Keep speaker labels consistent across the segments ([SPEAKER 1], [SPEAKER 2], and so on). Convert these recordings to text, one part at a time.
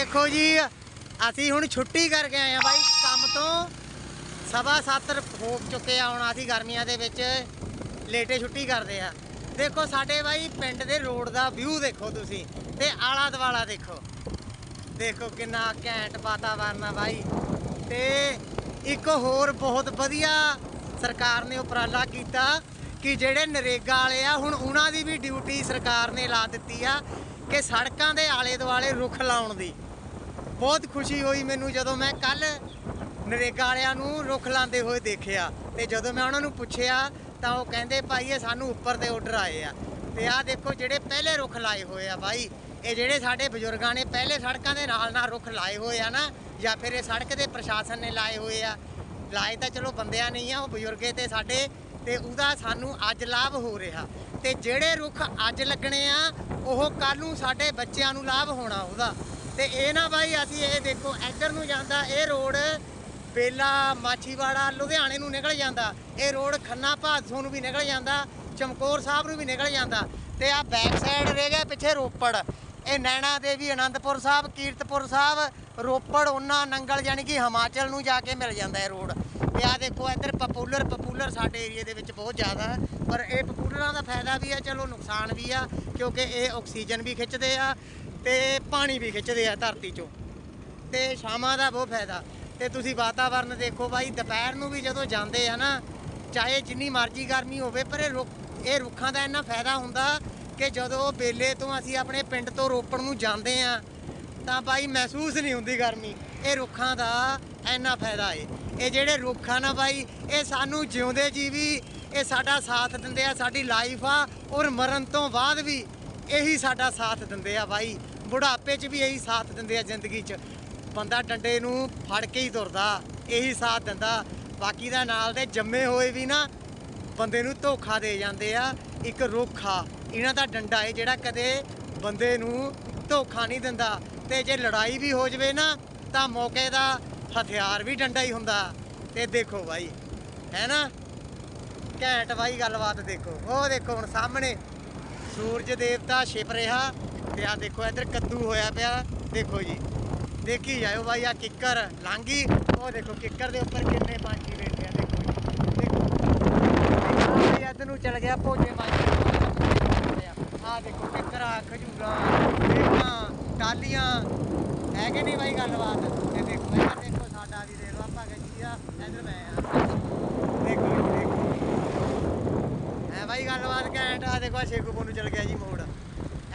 [SPEAKER 1] ਦੇਖੋ ਜੀ, ਅਸੀਂ ਹੁਣ ਛੁੱਟੀ ਕਰਕੇ ਆਏ ਆ ਬਾਈ ਕੰਮ ਤੋਂ। ਸਵਾ ਸੱਤ ਹੋ ਚੁੱਕੇ ਆ ਹੁਣ ਅਸੀਂ ਗਰਮੀਆਂ ਦੇ ਵਿੱਚ, ਲੇਟੇ ਛੁੱਟੀ ਕਰਦੇ ਆ। ਦੇਖੋ ਸਾਡੇ ਬਾਈ ਪਿੰਡ ਦੇ ਰੋਡ ਦਾ ਵਿਊ ਦੇਖੋ ਤੁਸੀਂ, ਤੇ ਆਲਾ ਦਵਾਲਾ ਦੇਖੋ। ਦੇਖੋ ਕਿੰਨਾ ਘੈਂਟ ਵਾਤਾਵਰਨ ਆ ਬਾਈ। ਤੇ ਇੱਕ ਹੋਰ ਬਹੁਤ ਵਧੀਆ ਸਰਕਾਰ ਨੇ ਉਪਰਾਲਾ ਕੀਤਾ ਕਿ ਜਿਹੜੇ ਨਰੇਗਾ ਵਾਲੇ ਆ, ਹੁਣ ਉਹਨਾਂ ਦੀ ਵੀ ਡਿਊਟੀ ਸਰਕਾਰ ਨੇ ਲਾ ਦਿੱਤੀ ਆ ਕਿ ਸੜਕਾਂ ਦੇ ਆਲੇ ਦੁਆਲੇ ਰੁੱਖ ਲਾਉਣ ਦੀ। ਬਹੁਤ ਖੁਸ਼ੀ ਹੋਈ ਮੈਨੂੰ ਜਦੋਂ ਮੈਂ ਕੱਲ ਨਰੇਗਾ ਵਾਲਿਆਂ ਨੂੰ ਰੁੱਖ ਲਾਉਂਦੇ ਹੋਏ ਦੇਖਿਆ ਤੇ ਜਦੋਂ ਮੈਂ ਉਹਨਾਂ ਨੂੰ ਪੁੱਛਿਆ ਤਾਂ ਉਹ ਕਹਿੰਦੇ, ਭਾਈ, ਇਹ ਸਾਨੂੰ ਉੱਪਰ ਦੇ ਆਰਡਰ ਆਏ ਆ ਤੇ ਆਹ ਦੇਖੋ ਜਿਹੜੇ ਪਹਿਲੇ ਰੁੱਖ ਲਾਏ ਹੋਏ ਆ ਬਾਈ, ਇਹ ਜਿਹੜੇ ਸਾਡੇ ਬਜ਼ੁਰਗਾਂ ਨੇ ਪਹਿਲੇ ਸੜਕਾਂ ਦੇ ਨਾਲ ਨਾਲ ਰੁੱਖ ਲਾਏ ਹੋਏ ਆ ਨਾ ਜਾਂ ਫਿਰ ਇਹ ਸੜਕ ਦੇ ਪ੍ਰਸ਼ਾਸਨ ਨੇ ਲਾਏ ਹੋਏ ਆ, ਲਾਏ ਤਾਂ ਚਲੋ ਬੰਦਿਆਂ ਨਹੀਂ ਆ, ਉਹ ਬਜ਼ੁਰਗੇ ਤੇ ਸਾਡੇ ਤੇ ਉਹਦਾ ਸਾਨੂੰ ਅੱਜ ਲਾਭ ਹੋ ਰਿਹਾ ਤੇ ਜਿਹੜੇ ਰੁੱਖ ਅੱਜ ਲੱਗਣੇ ਆ, ਉਹ ਕੱਲ ਨੂੰ ਸਾਡੇ ਬੱਚਿਆਂ ਨੂੰ ਲਾਭ ਹੋਣਾ ਉਹਦਾ। ਤੇ ਇਹ ਨਾ ਬਾਈ ਅਸੀਂ ਇਹ ਦੇਖੋ, ਇੱਧਰ ਨੂੰ ਜਾਂਦਾ, ਇਹ ਰੋਡ ਬੇਲਾ, ਮਾਛੀਵਾੜਾ, ਲੁਧਿਆਣੇ ਨੂੰ ਨਿਕਲ ਜਾਂਦਾ। ਇਹ ਰੋਡ ਖੰਨਾ ਭਾਦਸੋਂ ਨੂੰ ਵੀ ਨਿਕਲ ਜਾਂਦਾ, ਚਮਕੌਰ ਸਾਹਿਬ ਨੂੰ ਵੀ ਨਿਕਲ ਜਾਂਦਾ। ਤੇ ਆ ਬੈਕ ਸਾਈਡ ਰਹਿ ਗਿਆ ਪਿੱਛੇ ਰੋਪੜ। ਇਹ ਨੈਣਾ ਦੇਵੀ, ਅਨੰਦਪੁਰ ਸਾਹਿਬ, ਕੀਰਤਪੁਰ ਸਾਹਿਬ, ਰੋਪੜ ਉਹਨਾਂ ਨੰਗਲ ਯਾਨੀ ਕਿ ਹਿਮਾਚਲ ਨੂੰ ਜਾ ਕੇ ਮਿਲ ਜਾਂਦਾ ਇਹ ਰੋਡ। ਤੇ ਆ ਦੇਖੋ, ਇੱਧਰ ਪਪੂਲਰ ਪਪੂਲਰ ਸਾਡੇ ਏਰੀਆ ਦੇ ਵਿੱਚ ਬਹੁਤ ਜ਼ਿਆਦਾ ਪਰ ਇਹ ਪਪੂਲਰਾਂ ਦਾ ਫਾਇਦਾ ਵੀ ਆ, ਚਲੋ ਨੁਕਸਾਨ ਵੀ ਆ। ਕਿਉਂਕਿ ਇਹ ਆਕਸੀਜਨ ਵੀ ਖਿੱਚਦੇ ਆ ਤੇ ਪਾਣੀ ਵੀ ਖਿੱਚਦੇ ਆ ਧਰਤੀ ਚੋਂ। ਤੇ ਸ਼ਾਮਾਂ ਦਾ ਬਹੁਤ ਫਾਇਦਾ। ਤੇ ਤੁਸੀਂ ਵਾਤਾਵਰਨ ਦੇਖੋ ਬਾਈ, ਦੁਪਹਿਰ ਨੂੰ ਵੀ ਜਦੋਂ ਜਾਂਦੇ ਆ ਨਾ, ਚਾਹੇ ਜਿੰਨੀ ਮਰਜ਼ੀ ਗਰਮੀ ਹੋਵੇ, ਪਰ ਇਹ ਰੁੱਖ, ਇਹ ਰੁੱਖਾਂ ਦਾ ਇੰਨਾ ਫਾਇਦਾ ਹੁੰਦਾ ਕਿ ਜਦੋਂ ਬੇਲੇ ਤੋਂ ਅਸੀਂ ਆਪਣੇ ਪਿੰਡ ਤੋਂ ਰੋਪੜ ਨੂੰ ਜਾਂਦੇ ਆ, ਤਾਂ ਬਾਈ ਮਹਿਸੂਸ ਨਹੀਂ ਹੁੰਦੀ ਗਰਮੀ। ਇਹ ਰੁੱਖਾਂ ਦਾ ਇੰਨਾ ਫਾਇਦਾ ਏ। ਇਹ ਜਿਹੜੇ ਰੁੱਖ ਆ ਨਾ ਬਾਈ, ਇਹ ਸਾਨੂੰ ਜਿਉਂਦੇ ਜੀ ਵੀ ਇਹ ਸਾਡਾ ਸਾਥ ਦਿੰਦੇ ਆ, ਸਾਡੀ ਲਾਈਫ ਆ, ਔਰ ਮਰਨ ਤੋਂ ਬਾਅਦ ਵੀ ਇਹੀ ਸਾਡਾ ਸਾਥ ਦਿੰਦੇ ਆ ਬਾਈ। ਬੁਢਾਪੇ 'ਚ ਵੀ ਇਹੀ ਸਾਥ ਦਿੰਦੇ ਆ ਜ਼ਿੰਦਗੀ 'ਚ। ਬੰਦਾ ਡੰਡੇ ਨੂੰ ਫੜ ਕੇ ਹੀ ਤੁਰਦਾ, ਇਹੀ ਸਾਥ ਦਿੰਦਾ। ਬਾਕੀ ਦਾ ਨਾਲ ਦੇ ਜੰਮੇ ਹੋਏ ਵੀ ਨਾ, ਬੰਦੇ ਨੂੰ ਧੋਖਾ ਦੇ ਜਾਂਦੇ ਆ, ਇੱਕ ਰੁੱਖ। ਆ ਇਹਨਾਂ ਦਾ ਡੰਡਾ ਹੈ ਜਿਹੜਾ ਕਦੇ ਬੰਦੇ ਨੂੰ ਧੋਖਾ ਨਹੀਂ ਦਿੰਦਾ। ਤੇ ਜੇ ਲੜਾਈ ਵੀ ਹੋ ਜਵੇ ਨਾ, ਤਾਂ ਮੌਕੇ ਦਾ ਹਥਿਆਰ ਵੀ ਡੰਡਾ ਹੀ ਹੁੰਦਾ। ਤੇ ਦੇਖੋ ਬਾਈ, ਹੈ ਨਾ? ਘੈਂਟ ਬਾਈ, ਗੱਲਬਾਤ ਦੇਖੋ। ਉਹ ਦੇਖੋ ਹੁਣ ਸਾਹਮਣੇ ਸੂਰਜ ਦੇਵਤਾ ਛਿਪ ਰਿਹਾ ਤੇ ਆ ਦੇਖੋ ਇੱਧਰ ਕੱਦੂ ਹੋਇਆ ਪਿਆ। ਦੇਖੋ ਜੀ, ਦੇਖੀ ਜਾਇਓ ਬਾਈ ਆ ਕਿੱਕਰ ਲਾਂਗੀ ਉਹ ਦੇਖੋ ਕਿੱਕਰ ਦੇ ਉੱਪਰ ਕਿੰਨੇ ਪੰਛੀ ਬੈਠੇ ਆ, ਦੇਖੋ ਦੇਖੋ। ਬਾਈ, ਇੱਧਰ ਨੂੰ ਚਲ ਗਿਆ ਭੋਜੇ ਮਾਈ ਆ ਦੇਖੋ ਕਿੱਕਰਾ ਖਜੂਰਾ ਦੇਖਾਂ ਟਾਲੀਆਂ ਹੈ ਨਹੀਂ ਬਾਈ, ਗੱਲਬਾਤ? ਤੇ ਦੇਖੋ, ਇੱਧਰ ਦੇਖੋ ਸਾਡਾ ਵੀ ਦੇ ਲਓ ਆਪਾਂ ਜੀ ਆ, ਇੱਧਰ ਮੈਂ ਆ ਦੇਖੋ ਜੀ, ਦੇਖੋ ਹੈ ਬਾਈ, ਗੱਲਬਾਤ ਘੈਂਟ। ਆ ਦੇਖੋ ਸ਼ੇਖੂਪੁਰ ਨੂੰ ਚਲ ਗਿਆ ਜੀ ਮੋੜ।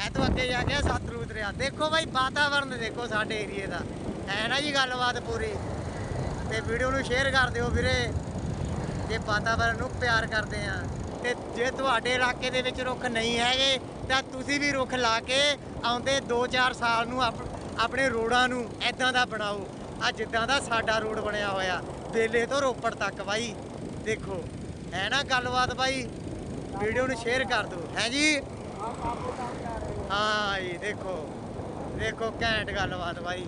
[SPEAKER 1] ਐ ਤੋਂ ਅੱਗੇ ਜਾ ਕੇ ਸਤਲੁਜ ਦਰਿਆ। ਦੇਖੋ ਬਾਈ, ਵਾਤਾਵਰਨ ਦੇਖੋ ਸਾਡੇ ਏਰੀਏ ਦਾ। ਹੈ ਨਾ ਜੀ ਗੱਲਬਾਤ ਪੂਰੀ। ਤੇ ਵੀਡੀਓ ਨੂੰ ਸ਼ੇਅਰ ਕਰ ਦਿਓ ਵੀਰੇ। ਜੇ ਵਾਤਾਵਰਨ ਨੂੰ ਪਿਆਰ ਕਰਦੇ ਆ। ਤੇ ਜੇ ਤੁਹਾਡੇ ਇਲਾਕੇ ਦੇ ਵਿੱਚ ਰੁੱਖ ਨਹੀਂ ਹੈਗੇ, ਤਾਂ ਤੁਸੀਂ ਵੀ ਰੁੱਖ ਲਾ ਕੇ ਆਉਂਦੇ 2-4 ਸਾਲ ਨੂੰ ਆਪ- ਆਪਣੇ ਰੋਡਾਂ ਨੂੰ ਐਦਾਂ ਦਾ ਬਣਾਓ। ਆ ਜਿੱਦਾਂ ਦਾ ਸਾਡਾ ਰੋਡ ਬਣਿਆ ਹੋਇਆ। ਬੇਲੇ ਤੋਂ ਰੋਪੜ ਤੱਕ ਬਾਈ। ਦੇਖੋ। ਹੈ ਨਾ ਗੱਲਬਾਤ ਬਾਈ? ਵੀਡੀਓ ਨੂੰ ਸ਼ੇਅਰ ਕਰ ਦਿਓ। ਹੈ ਜੀ? ਹਾਂ ਜੀ ਦੇਖੋ। ਦੇਖੋ ਘੈਂਟ ਗੱਲਬਾਤ ਬਾਈ।